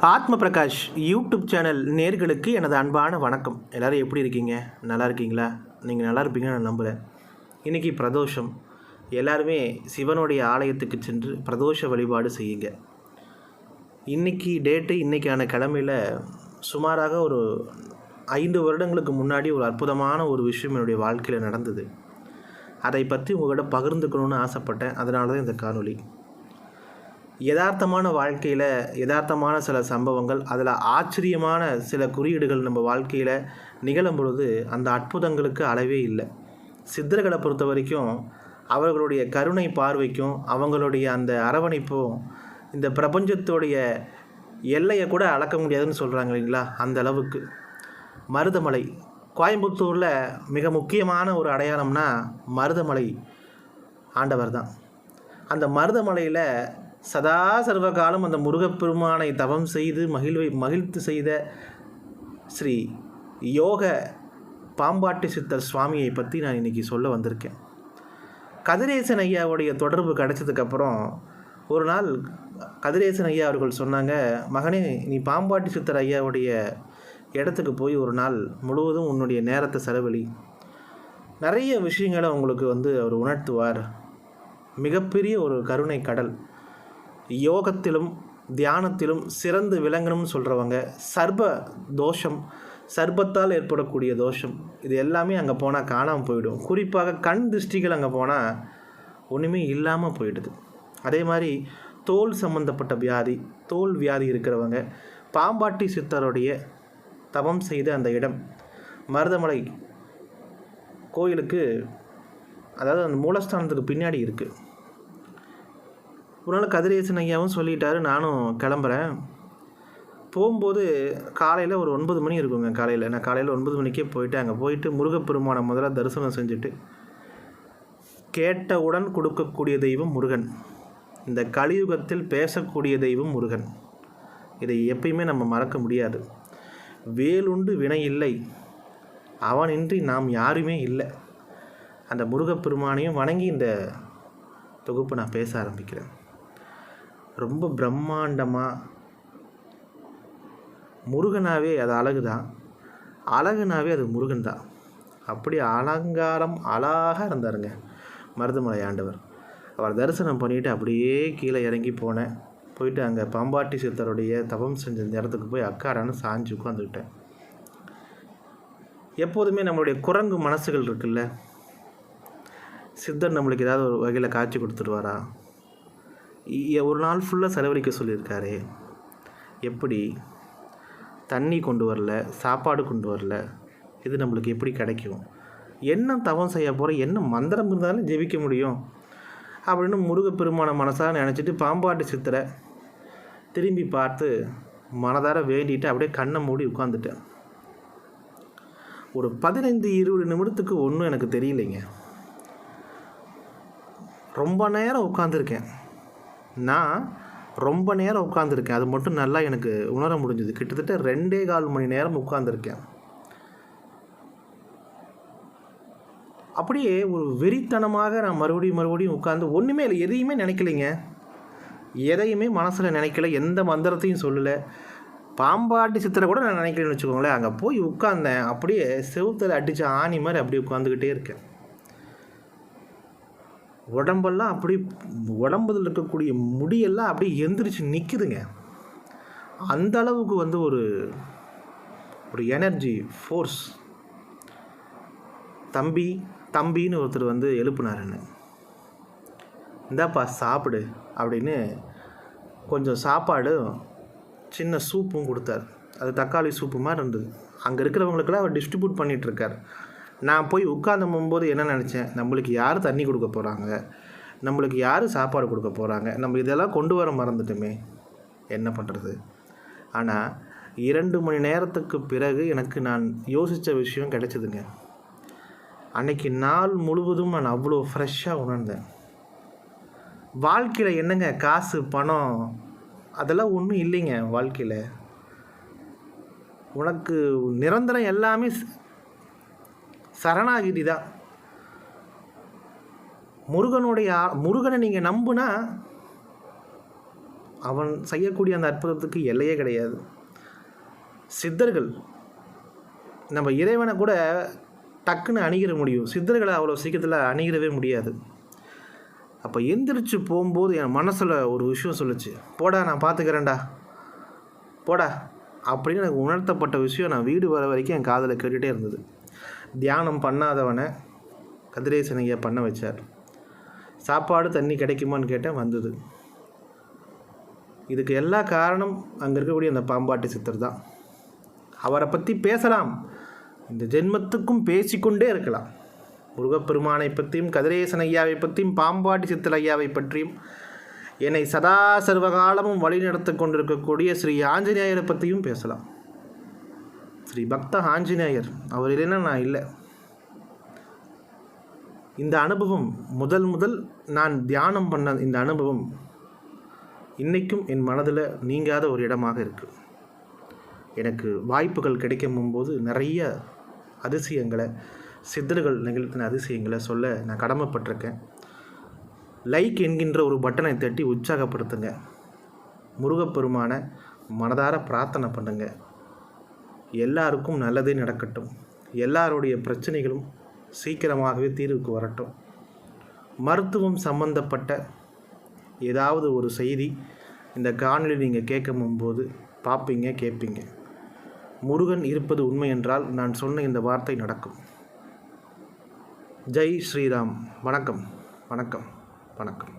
ஆத்ம Prakash YouTube channel நேர்களுக்கு எனது அன்பான வணக்கம். எல்லோரும் எப்படி இருக்கீங்க? நல்லா இருக்கீங்களா? நீங்கள் நல்லா இருப்பீங்கன்னு நான் நம்புகிறேன் இன்றைக்கி பிரதோஷம். எல்லாருமே சிவனுடைய ஆலயத்துக்கு சென்று பிரதோஷ வழிபாடு செய்யுங்க. இன்றைக்கி டேட்டு இன்றைக்கான கிழமையில் சுமாராக ஒரு ஐந்து வருடங்களுக்கு முன்னாடி ஒரு அற்புதமான ஒரு விஷயம் என்னுடைய வாழ்க்கையில் நடந்தது. அதை பற்றி உங்கள்கிட்ட பகிர்ந்துக்கணும்னு ஆசைப்பட்டேன். அதனால தான் இந்த காணொலி யதார்த்தமான வாழ்க்கையில் யதார்த்தமான சில சம்பவங்கள் அதில் ஆச்சரியமான சில குறியீடுகள் நம்ம வாழ்க்கையில் நிகழும் பொழுது அந்த அற்புதங்களுக்கு அளவே இல்லை. சித்தர்களை பொறுத்த வரைக்கும் அவர்களுடைய கருணை பார்வைக்கும் அவங்களுடைய அந்த அரவணைப்பும் இந்த பிரபஞ்சத்துடைய எல்லையை கூட அளக்க முடியாதுன்னு சொல்கிறாங்க இல்லைங்களா? அந்த அளவுக்கு. மருதமலை. கோயம்புத்தூரில் மிக முக்கியமான ஒரு அடையாளம்னா மருதமலை ஆண்டவர் தான் அந்த மருதமலையில் சதா சர்வ காலம் அந்த முருகப்பெருமானை தவம் செய்து மகிழ்வை மகிழ்த்து செய்த ஸ்ரீ யோக பாம்பாட்டி சித்தர் சுவாமியை பற்றி நான் இன்றைக்கி சொல்ல வந்திருக்கேன். கதிரேசன் ஐயாவுடைய தொடர்பு கிடைச்சதுக்கப்புறம் ஒரு நாள் கதிரேசன் ஐயா அவர்கள் சொன்னாங்க மகனே நீ பாம்பாட்டி சித்தர் ஐயாவுடைய இடத்துக்கு போய் ஒரு நாள் முழுவதும் உன்னுடைய நேரத்தை செலவழி. நிறைய விஷயங்களை உங்களுக்கு வந்து அவர் உணர்த்துவார். மிகப்பெரிய ஒரு கருணை கடல். யோகத்திலும் தியானத்திலும் சிறந்து விளங்கணும்னு சொல்கிறவங்க சர்ப தோஷம் சர்பத்தால் ஏற்படக்கூடிய தோஷம் இது எல்லாமே அங்கே போனால் காணாமல் போயிடும். குறிப்பாக கண் திருஷ்டிகள் அங்கே போனால் ஒன்றுமே இல்லாமல் போயிடுது. அதே மாதிரி தோல் சம்மந்தப்பட்ட வியாதி தோல் வியாதி இருக்கிறவங்க பாம்பாட்டி சித்தருடைய தவம் செய்த அந்த இடம் மருதமலை கோயிலுக்கு அதாவது அந்த மூலஸ்தானத்துக்கு பின்னாடி இருக்குது ஒரு நாள் கதிரேசன் ஐயாவும் சொல்லிட்டாரு நானும் கிளம்புறேன். போகும்போது காலையில் ஒரு ஒன்பது மணி இருக்குங்க காலையில். நான் காலையில் ஒன்பது மணிக்கே போயிட்டு அங்கே போயிட்டு முருகப்பெருமானை முதல்ல தரிசனம் செஞ்சுட்டு கேட்டவுடன் கொடுக்கக்கூடிய தெய்வம் முருகன். இந்த கலியுகத்தில் பேசக்கூடிய தெய்வம் முருகன். இதை எப்பயுமே நம்ம மறக்க முடியாது. வேலுண்டு வினை இல்லை. அவனின்றி நாம் யாருமே இல்லை. அந்த முருகப்பெருமானையும் வணங்கி இந்த தொகுப்பு நான் பேச ஆரம்பிக்கிறேன். ரொம்ப பிரம்மாண்டமாக முருகனாவே அது அழகு தான் அழகுனாவே அது முருகன் தான் அப்படி அலங்காரம் அழகாக இருந்தாருங்க மருதமலை ஆண்டவர். அவர் தரிசனம் பண்ணிவிட்டு அப்படியே கீழே இறங்கி போனேன். போயிட்டு அங்கே பாம்பாட்டி சித்தருடைய தபம் செஞ்ச இடத்துக்கு போய் அக்காரான்னு சாஞ்சு உட்காந்துக்கிட்டேன் எப்போதுமே நம்மளுடைய குரங்கு மனசுகள் இருக்குல்ல? சித்தர் நம்மளுக்கு ஏதாவது ஒரு வகையில் காட்சி கொடுத்துருவாரா? ஒரு நாள் ஃபுல்லாக செலவழிக்க சொல்லியிருக்காரு. எப்படி? தண்ணி கொண்டு வரல சாப்பாடு கொண்டு வரல. இது நம்மளுக்கு எப்படி கிடைக்கும்? என்ன தவம் செய்ய போகிற என்ன மந்திரம் இருந்தாலும் ஜெபிக்க முடியும். அப்படின்னு முருகப்பெருமான மனசாக நினச்சிட்டு பாம்பாட்டு சித்தரை திரும்பி பார்த்து மனதார வேண்டிட்டு அப்படியே கண்ணை மூடி உட்காந்துட்டேன் ஒரு பதினைந்து இருபது நிமிடத்துக்கு ஒன்றும் எனக்கு தெரியலைங்க. ரொம்ப நேரம் உட்காந்துருக்கேன் நான் ரொம்ப நேரம் உட்காந்துருக்கேன் அது மட்டும் நல்லா எனக்கு உணர முடிஞ்சுது. கிட்டத்தட்ட ரெண்டே கால் மணி நேரம் உட்காந்துருக்கேன் அப்படியே ஒரு வெறித்தனமாக நான் மறுபடியும் மறுபடியும் உட்காந்து ஒன்றுமே இல்லை. எதையுமே நினைக்கலைங்க. எதையுமே மனசில் நினைக்கல. எந்த மந்திரத்தையும் சொல்லலை. பாம்பாட்டி சித்திரை கூட நான் நினைக்கிறேன்னு வச்சுக்கோங்களேன். அங்கே போய் உட்காந்தேன் அப்படியே செவுத்தில் அடித்த ஆணி மாதிரி அப்படியே உட்காந்துக்கிட்டே இருக்கேன். உடம்பெல்லாம் அப்படி உடம்புல இருக்கக்கூடிய முடியெல்லாம் அப்படியே எந்திரிச்சு நிற்குதுங்க அந்த அளவுக்கு வந்து ஒரு ஒரு எனர்ஜி ஃபோர்ஸ் தம்பி தம்பின்னு ஒருத்தர் வந்து எழுப்புனார் என்ன? இந்தாப்பா சாப்பிடு அப்படின்னு கொஞ்சம் சாப்பாடும் சின்ன சூப்பும் கொடுத்தாரு. அது தக்காளி சூப்பு மாதிரி இருந்தது. அங்கே இருக்கிறவங்களுக்கெல்லாம் அவர் டிஸ்ட்ரிபியூட் பண்ணிகிட்ருக்கார் நான் போய் உட்காந்து போகும்போது என்ன நினச்சேன்? நம்மளுக்கு யார் தண்ணி கொடுக்க போகிறாங்க நம்மளுக்கு யார் சாப்பாடு கொடுக்க போகிறாங்க நம்ம இதெல்லாம் கொண்டு வர மறந்துட்டுமே. என்ன பண்ணுறது ஆனால் இரண்டு மணி நேரத்துக்கு பிறகு எனக்கு நான் யோசித்த விஷயம் கிடைச்சதுங்க. அன்னைக்கு நாள் முழுவதும் நான் அவ்வளோ ஃப்ரெஷ்ஷாக உணர்ந்தேன். வாழ்க்கையில் என்னங்க? காசு பணம் அதெல்லாம் ஒன்றும் இல்லைங்க வாழ்க்கையில். உனக்கு நிரந்தரம் எல்லாமே சரணாகிதி தான் முருகனுடைய முருகனை நீங்கள் நம்புனா அவன் செய்யக்கூடிய அந்த அற்புதத்துக்கு எல்லையே கிடையாது. சித்தர்கள் நம்ம இறைவனை கூட டக்குன்னு அணுகிற முடியும். சித்தர்களை அவ்வளோ சீக்கிரத்தில் அணுகிறவே முடியாது. அப்போ எந்திரிச்சு போகும்போது என் மனசில் ஒரு விஷயம் சொல்லுச்சு. போடா நான் பார்த்துக்கிறேன்டா போடா அப்படின்னு எனக்கு உணர்த்தப்பட்ட விஷயம் நான் வீடு வர வரைக்கும் என் காதில் கேட்டுகிட்டே இருந்தது. தியானம் பண்ணாதவனை கதிரேசன் ஐயா பண்ண வச்சார். சாப்பாடு தண்ணி கிடைக்குமான்னு கேட்டேன் வந்தது. இதுக்கு எல்லா காரணம் அங்கே இருக்கக்கூடிய அந்த பாம்பாட்டி சித்தர் தான். அவரை பற்றி பேசலாம். இந்த ஜென்மத்துக்கும் பேசிக்கொண்டே இருக்கலாம். முருகப்பெருமானை பற்றியும் கதிரேசன் ஐயாவை பற்றியும் பாம்பாட்டி சித்தர் ஐயாவை பற்றியும் என்னை சதா சர்வகாலமும் வழிநடத்தி கொண்டிருக்கக்கூடிய ஸ்ரீ ஆஞ்சநேயரை பற்றியும் பேசலாம். ஸ்ரீ பக்த ஆஞ்சநேயர். அவர் இல்லைன்னா நான் இல்லை. இந்த அனுபவம் முதல் முதல் நான் தியானம் பண்ண இந்த அனுபவம் இன்றைக்கும் என் மனதில் நீங்காத ஒரு இடமாக இருக்குது எனக்கு வாய்ப்புகள் கிடைக்கும் போது நிறைய அதிசயங்களை சித்தர்கள் நிகழ்த்தின அதிசயங்களை சொல்ல நான் கடமைப்பட்டிருக்கேன். லைக் என்கின்ற ஒரு பட்டனை தட்டி உற்சாகப்படுத்துங்க. முருகப்பெருமான மனதார பிரார்த்தனை பண்ணுங்கள் எல்லாருக்கும் நல்லதே நடக்கட்டும். எல்லாருடைய பிரச்சனைகளும் சீக்கிரமாகவே தீர்வுக்கு வரட்டும். மருத்துவம் சம்பந்தப்பட்ட ஏதாவது ஒரு செய்தி இந்த காணொலி நீங்கள் கேட்கும் போது பார்ப்பீங்க கேட்பீங்க. முருகன் இருப்பது உண்மை என்றால் நான் சொன்ன இந்த வார்த்தை நடக்கும். ஜெய் ஸ்ரீராம். வணக்கம். வணக்கம். வணக்கம்.